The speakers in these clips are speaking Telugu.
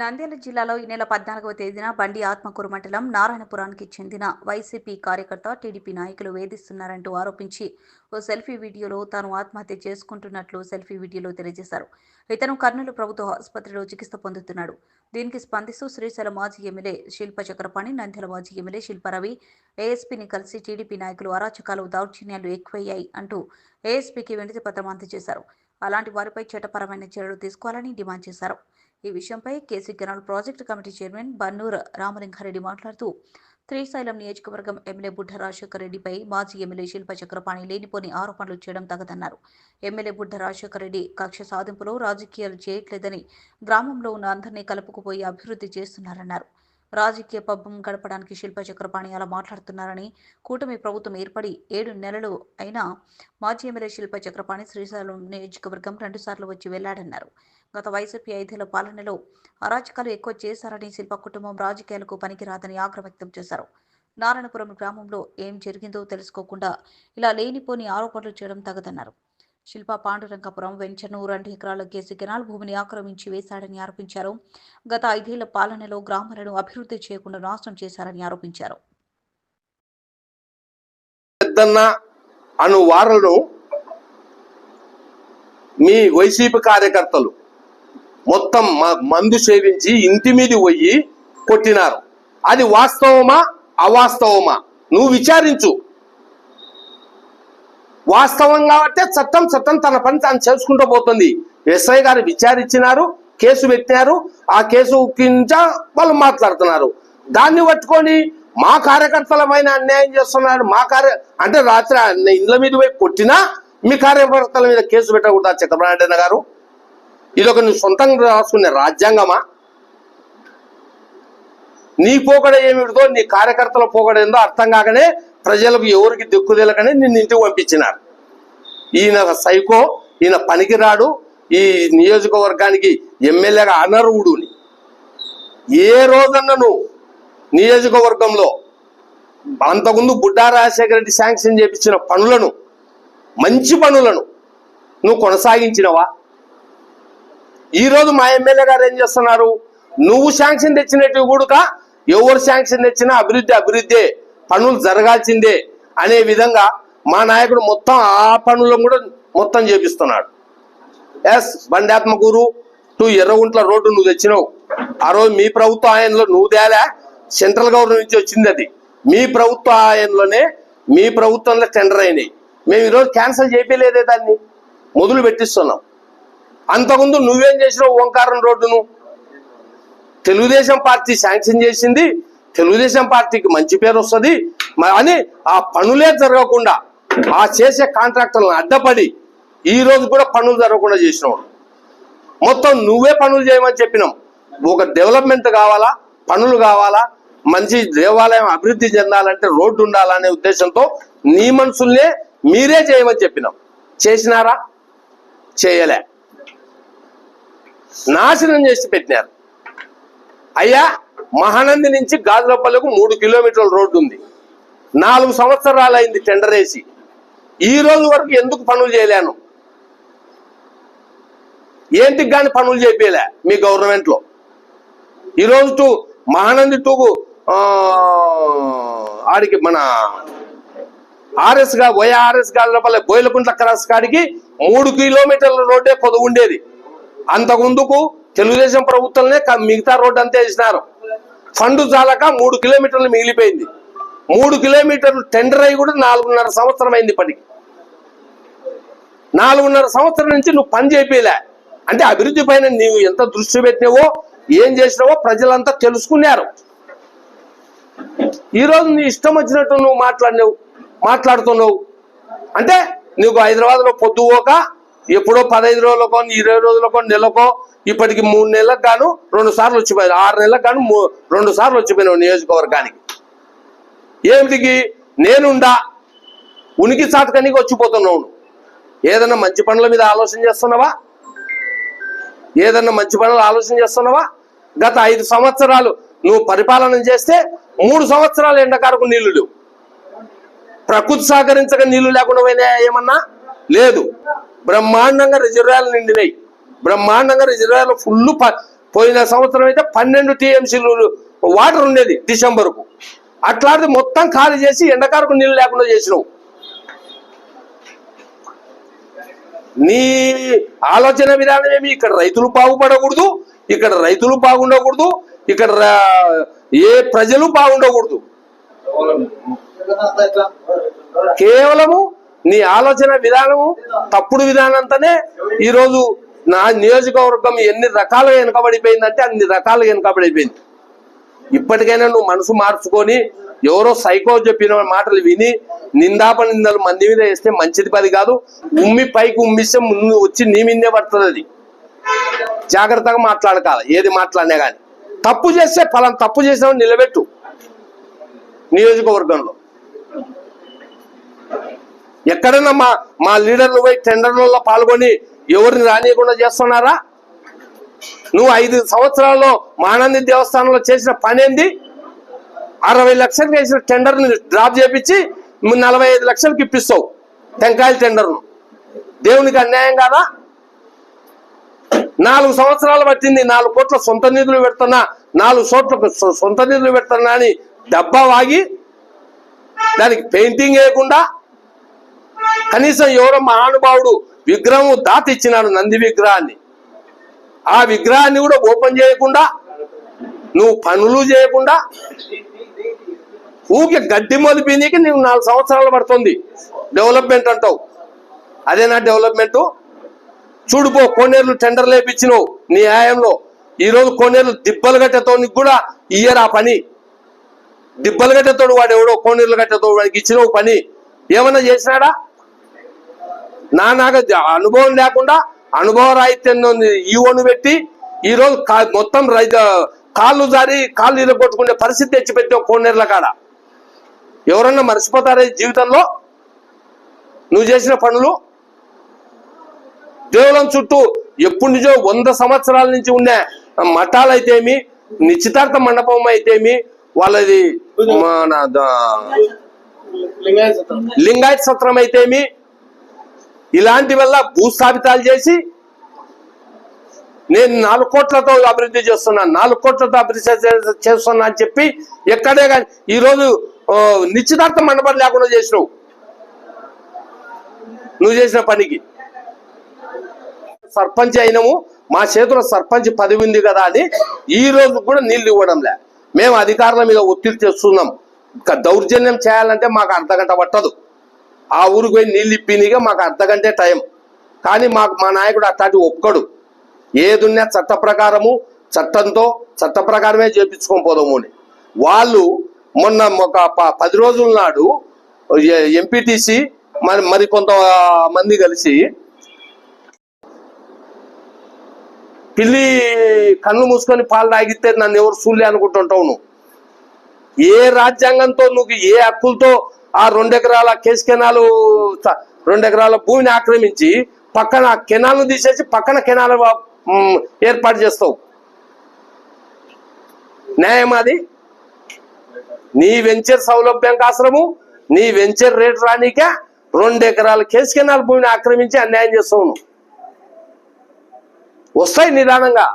నంద్యాల జిల్లాలో ఈ నెల పద్నాలుగవ తేదీన బండి ఆత్మకూరు మండలం నారాయణపురానికి చెందిన వైసీపీ కార్యకర్త టీడీపీ నాయకులు వేధిస్తున్నారంటూ ఆరోపించి ఓ సెల్ఫీ వీడియోలో తాను ఆత్మహత్య చేసుకుంటున్నట్లు సెల్ఫీ వీడియోలో తెలియజేశారు. ఇతను కర్నూలు ప్రభుత్వ ఆసుపత్రిలో చికిత్స పొందుతున్నాడు. దీనికి స్పందిస్తూ శ్రీశైలం మాజీ ఎమ్మెల్యే శిల్ప చక్రపాణి నంద్యాల మాజీ ఎమ్మెల్యే శిల్పారవి ఏఎస్పీని కలిసి టీడీపీ నాయకులు అరాచకాలు దౌర్జన్యాలు ఎక్కువయ్యాయి అంటూ ఏఎస్పీకి వినతి పత్రం అందజేశారు. అలాంటి వారిపై చట్టపరమైన చర్యలు తీసుకోవాలని డిమాండ్ చేశారు. ఈ విషయంపై KC canal project committee chairman Bannur Ramalingareddy మాట్లాడుతూ శ్రీశైలం నియోజకవర్గం ఎమ్మెల్యే బుడ్డ రాజశేఖర రెడ్డిపై మాజీ ఎమ్మెల్యే శిల్ప చక్రపాణి లేనిపోని ఆరోపణలు చేయడం తగదన్నారు. ఎమ్మెల్యే బుడ్డ రాజశేఖర రెడ్డి కక్ష సాధింపులో రాజకీయాలు చేయట్లేదని గ్రామంలో ఉన్న అందరినీ కలుపుకుపోయి అభివృద్ధి చేస్తున్నారన్నారు. రాజకీయ పబ్బం గడపడానికి శిల్ప చక్రపాణి అలా మాట్లాడుతున్నారని కూటమి ప్రభుత్వం ఏర్పడి ఏడు నెలలు అయినా మాజీ ఎమ్మెల్యే శిల్ప చక్రపాణి శ్రీశైలం నియోజకవర్గం రెండుసార్లు వచ్చి వెళ్ళాడన్నారు. గత వైసీపీ ఐదేళ్ళ పాలనలో అరాచకాలు ఎక్కువ చేశారని శిల్ప కుటుంబం రాజకీయాలకు పనికిరాదని ఆగ్రహం వ్యక్తం చేశారు. నారాయణపురం గ్రామంలో ఏం జరిగిందో తెలుసుకోకుండా ఇలా లేనిపోని ఆరోపణలు చేయడం తగదన్నారు. శిల్ప పాండురంగపురం వెంచను రెండు ఎకరాల కేసు కెనాల్ భూమిని ఆక్రమించి వేశాడని ఆరోపించారు. గత ఐదేళ్ళ పాలనలో గ్రామాలను అభివృద్ధి చేయకుండా నాశనం చేశారని ఆరోపించారు. పెద్దన్న అను వారలను మీ వైసీపీ కార్యకర్తలు మొత్తం మ- మందు సేవించి ఇంటి మీద పోయి కొట్టినారు. అది వాస్తవమా? అవాస్తవమా? నువ్వు విచారించు. వాస్తవం కాబట్టి చట్టం చట్టం తన పని తాను చేసుకుంటూ పోతుంది. ఎస్ఐ గారు విచారించినారు కేసు పెట్టినారు ఆ కేసు కింద వాళ్ళు మాట్లాడుతున్నారు. దాన్ని పట్టుకొని మా కార్యకర్తలమైన అన్యాయం చేస్తున్నాడు మా కార్య అంటే రాత్రి ఇండ్ల మీద పోయి కొట్టినా మీ కార్యకర్తల మీద కేసు పెట్టకూడదా చంద్రబాబు గారు? ఇది ఒక నువ్వు సొంతంగా రాసుకునే రాజ్యాంగమా? నీ పోకడ ఏమిటిదో నీ కార్యకర్తల పోకడ ఏందో అర్థం కాకనే ప్రజలకు ఎవరికి దిక్కు తెలకనే నిన్ను ఇంటికి పంపించినారు. ఈయన సైకో ఈయన పనికిరాడు ఈ నియోజకవర్గానికి ఎమ్మెల్యేగా అనర్హుడుని. ఏ రోజన్నా నువ్వు నియోజకవర్గంలో అంతకుముందు బుడ్డా రాజశేఖర రెడ్డి శాంక్షన్ చేపించిన పనులను మంచి పనులను నువ్వు కొనసాగించినవా? ఈరోజు మా ఎమ్మెల్యే గారు ఏం చేస్తున్నారు? నువ్వు శాంక్షన్ తెచ్చినట్టు కూడా ఎవరు శాంక్షన్ తెచ్చినా అభివృద్ధి అభివృద్ధి పనులు జరగాల్సిందే అనే విధంగా మా నాయకుడు మొత్తం ఆ పనులను కూడా మొత్తం చేపిస్తున్నాడు. Yes Bandatmakur to Erraguntla road నువ్వు తెచ్చినావు. ఆ రోజు మీ ప్రభుత్వ ఆయనలో నువ్వు తేలా సెంట్రల్ గవర్నమెంట్ నుంచి వచ్చింది అది. మీ ప్రభుత్వ ఆయనలోనే మీ ప్రభుత్వంలో టెండర్ అయినాయి. మేము ఈరోజు క్యాన్సిల్ చేయలేదే దాన్ని. మొదలు పెట్టిస్తున్నాం. అంతకుముందు నువ్వేం చేసినావు ఓంకారం రోడ్డును? తెలుగుదేశం పార్టీ శాంక్షన్ చేసింది. తెలుగుదేశం పార్టీకి మంచి పేరు వస్తుంది. అని ఆ పనులే జరగకుండా ఆ చేసే కాంట్రాక్టర్లను అడ్డపడి ఈ రోజు కూడా పనులు జరగకుండా చేసినావు మొత్తం నువ్వే పనులు చేయమని చెప్పినాం. ఒక డెవలప్మెంట్ కావాలా? పనులు కావాలా? మంచి దేవాలయం అభివృద్ధి చెందాలంటే రోడ్డు ఉండాలనే ఉద్దేశంతో నీ మనుషుల్నే మీరే చేయమని చెప్పినాం. చేసినారా? చేయలే. నాశనం చేసి పెట్టినారు. అయ్యా మహానంది నుంచి గాజులపల్లెకు మూడు కిలోమీటర్ల రోడ్డు ఉంది. నాలుగు సంవత్సరాలు అయింది టెండర్ వేసి. ఈ రోజు వరకు ఎందుకు పనులు చేయలేను? ఏంటికి కానీ పనులు చేయలే మీ గవర్నమెంట్లో. ఈరోజు టూ మహానంది టూ ఆడికి మన ఆర్ఎస్గా వైఆర్ఎస్ గాజులపల్లి బోయిలకుంట్ల క్రాస్ కాడికి మూడు కిలోమీటర్ల రోడ్డే పొదవు ఉండేది అంతకుముందుకు తెలుగుదేశం ప్రభుత్వంలో మిగతా రోడ్డు అంతే వేసినారు. ఫండ్ చాలక మూడు కిలోమీటర్లు మిగిలిపోయింది. మూడు కిలోమీటర్లు టెండర్ అయి కూడా నాలుగున్నర సంవత్సరం అయింది పనికి నాలుగున్నర సంవత్సరం నుంచి నువ్వు పని చేపిలే అంటే అభివృద్ధి పైన నీవు ఎంత దృష్టి పెట్టినావో ఏం చేసినావో ప్రజలంతా తెలుసుకున్నారు. ఈ రోజు నీ ఇష్టం వచ్చినట్టు నువ్వు మాట్లాడినావు మాట్లాడుతున్నావు. అంటే నీకు హైదరాబాద్లో పొద్దుపోక ఎప్పుడో పదహైదు రోజులకో ఇరవై రోజులకో నెలకో ఇప్పటికి మూడు నెలలకు గాను రెండు సార్లు వచ్చిపోయారు. ఆరు నెలలకు గాను మూ- రెండు సార్లు వచ్చిపోయినావు నియోజకవర్గానికి. ఏమిటికి? నేనుండా. ఉనికి చాటుకనికి వచ్చిపోతున్నావు ఏదన్నా మంచి పనుల మీద ఆలోచన చేస్తున్నావా? ఏదన్నా మంచి పనులు ఆలోచన చేస్తున్నావా? గత ఐదు సంవత్సరాలు నువ్వు పరిపాలన చేస్తే మూడు సంవత్సరాలు ఎండకారకు నీళ్ళు లేవు. ప్రకృతి సహకరించక నీళ్ళు లేకుండా పోయినా ఏమన్నా? లేదు. బ్రహ్మాండంగా రిజర్వాయర్లు నిండినాయి. బ్రహ్మాండంగా రిజర్వాయర్లు ఫుల్ పోయిన సంవత్సరం అయితే పన్నెండు టీఎంసీలు వాటర్ ఉండేది డిసెంబర్కు. అట్లాంటిది మొత్తం ఖాళీ చేసి ఎండకారకు నీళ్ళు లేకుండా చేసినావు నీ ఆలోచన విధానం ఏమి? ఇక్కడ రైతులు బాగుపడకూడదు ఇక్కడ రైతులు బాగుండకూడదు ఇక్కడ ఏ ప్రజలు బాగుండకూడదు. కేవలము నీ ఆలోచన విధానము తప్పుడు విధానంతోనే ఈరోజు నా నియోజకవర్గం ఎన్ని రకాలుగా వెనకబడిపోయిందంటే అన్ని రకాలుగా వెనకబడిపోయింది. ఇప్పటికైనా నువ్వు మనసు మార్చుకొని ఎవరో సైకో చెప్పిన మాటలు విని నిందాప నిందలు మంది మీద వేస్తే మంచిది పది కాదు. ఉమ్మి పైకి ఉమ్మిస్తే ముందు వచ్చి నీ మీదే పడుతుంది అది. జాగ్రత్తగా మాట్లాడకాల ఏది మాట్లాడినా కానీ తప్పు చేస్తే ఫలం తప్పు చేసిన నిలబెట్టు. నియోజకవర్గంలో. ఎక్కడైనా మా మా లీడర్లు పోయి టెండర్లలో పాల్గొని ఎవరిని రానియకుండా చేస్తున్నారా? నువ్వు ఐదు సంవత్సరాల్లో మానంది దేవస్థానంలో చేసిన పనేంది? అరవై లక్షలకు వేసిన టెండర్ని డ్రాప్ చేపించి నలభై ఐదు లక్షలకి ఇప్పిస్తావు టెంకాయల టెండర్ను. దేవునికి అన్యాయం కాదా? నాలుగు సంవత్సరాలు పట్టింది నాలుగు కోట్ల సొంత నిధులు పెడుతున్నా నాలుగు చోట్ల సొంత నిధులు పెడుతున్నా అని డబ్బా వాగి దానికి పెయింటింగ్ వేయకుండా కనీసం ఎవరో మహానుభావుడు విగ్రహం దాత ఇచ్చినాడు నంది విగ్రహాన్ని. ఆ విగ్రహాన్ని కూడా ఓపెన్ చేయకుండా నువ్వు పనులు చేయకుండా ఊకే గడ్డి మొలిపినీకి నీకు నాలుగు సంవత్సరాలు పడుతుంది. డెవలప్మెంట్ అంటావు. అదేనా డెవలప్మెంట్. చూడుపో కోనేరులు టెండర్లు లేపించినవు నీ న్యాయంలో ఈరోజు కోనేరులు దిబ్బలు గట్టెతో కూడా ఇయ్యరు ఆ పని. దిబ్బలు గట్టెతోడు వాడు ఎవడో కోనేరులు గట్టెతోడు వాడికి ఇచ్చినవు పని. ఏమన్నా చేసినాడా? నా నాకు అనుభవం లేకుండా అనుభవ రాహిత్యం ఈవోను పెట్టి ఈరోజు మొత్తం రైతు కాళ్ళు జారి కాళ్ళు ఇరగొట్టుకునే పరిస్థితి తెచ్చిపెట్టావు కోనేరుల కాడ. ఎవరన్నా మర్చిపోతారా ఈ జీవితంలో? నువ్వు చేసిన పనులు? దేవులం చుట్టూ ఎప్పటి నుంచో వంద సంవత్సరాల నుంచి ఉన్న మఠాలైతేమి నిశ్చితార్థ మండపం అయితేమి వాళ్ళది మన లింగాయత్ సత్రం అయితేమి ఇలాంటి వల్ల భూస్థాపితాలు చేసి నేను నాలుగు కోట్లతో అభివృద్ధి చేస్తున్నాను నాలుగు కోట్లతో అభివృద్ధి చే- చేస్తున్నా అని చెప్పి ఎక్కడే కానీ ఈరోజు నిశ్చితార్థం నిశ్చితార్థ మండపం లేకుండా చేసినావు. నువ్వు చేసిన పనికి. సర్పంచ్ అయినము మా చేతిలో సర్పంచ్ పదవి ఉంది కదా అని ఈ రోజు కూడా నీళ్ళు ఇవ్వడంలే మేము అధికారుల మీద ఒత్తిడి చేస్తున్నాం. దౌర్జన్యం చేయాలంటే మాకు అర్ధ గంట పట్టదు. ఆ ఊరికి పోయి నీళ్ళు ఇప్పినిగా మాకు అర్ధగంటే టైం. కానీ మాకు మా నాయకుడు అట్లాంటి ఒక్కడు. ఏదున్నా చట్ట ప్రకారము చట్టంతో చట్ట ప్రకారమే చేపించుకొని పోదాము అని. వాళ్ళు మొన్న ఒక ప- పది రోజుల నాడు ఎంపీటీసీ మరి మరి కొంత మంది కలిసి పిల్లి కళ్ళు మూసుకొని పాలు తాగితే నన్ను ఎవరు చూడలే అనుకుంటుంటావు నువ్వు. ఏ రాజ్యాంగంతో నువ్వు ఏ హక్కులతో ఆ రెండు ఎకరాల కేసు కెనాలు రెండు ఎకరాల భూమిని ఆక్రమించి పక్కన ఆ కెనాల్ను తీసేసి పక్కన కెనాల్ ఏర్పాటు చేస్తావు. న్యాయం అది? నీ వెంచర్ సౌలభ్యం కాసరము నీ వెంచర్ రేటు రానికే రెండు ఎకరాల కేసు కెనాల్ భూమిని ఆక్రమించి అన్యాయం చేస్తావు వస్తాయి నిదానంగా.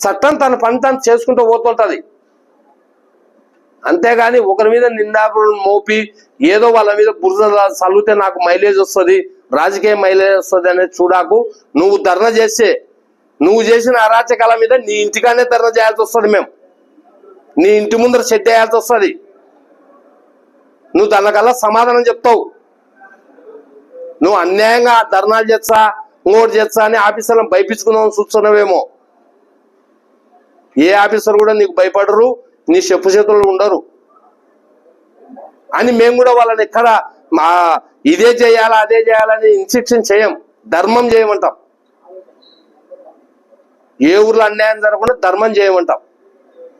చట్టం తన పని తను చేసుకుంటూ పోతుంటది. అంతేగాని ఒకరి మీద నిందాపడం మోపి ఏదో వాళ్ళ మీద బురద చల్లితే నాకు మైలేజ్ వస్తుంది రాజకీయ మైలేజ్ వస్తుంది అనేది చూడాకు. నువ్వు ధర్నా చేస్తే నువ్వు చేసిన అరాచకాల మీద నీ ఇంటికానే ధర్నా చేయాల్సి వస్తుంది మేము నీ ఇంటి ముందర సెట్ చేయాల్సి వస్తుంది. నువ్వు దానికల్లా సమాధానం చెప్తావు. నువ్వు అన్యాయంగా ధర్నాలు చేస్తా ఇంకోటి చేస్తా అని ఆఫీసర్లను భయపించుకుందామని చూస్తున్నావేమో. ఏ ఆఫీసర్ కూడా నీకు భయపడరు నీ చెప్పు చేతుల్లో ఉండరు. అని మేము కూడా వాళ్ళని ఎక్కడ మా ఇదే చేయాలా అదే చేయాలని ఇన్స్ట్రక్షన్ చేయం. ధర్మం చేయమంటాం. ఏ ఊర్లో అన్యాయం జరగకుండా ధర్మం చేయమంటాం.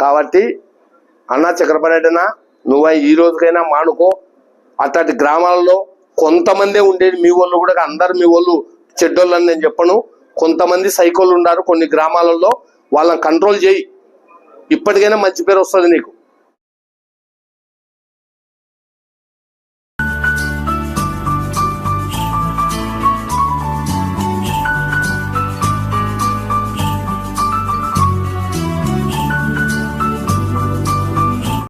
కాబట్టి అన్నా చక్రపారెడ్డినా నువ్వు ఈ రోజుకైనా మానుకో. అట్లాంటి గ్రామాలలో కొంతమందే ఉండేది మీ వాళ్ళు కూడా అందరు మీ వాళ్ళు చెడ్డోళ్ళని నేను చెప్పను. కొంతమంది సైకోళ్ళు ఉన్నారు కొన్ని గ్రామాలలో. వాళ్ళని కంట్రోల్ చేయి. ఇప్పటికైనా మంచి పేరు వస్తుంది నీకు.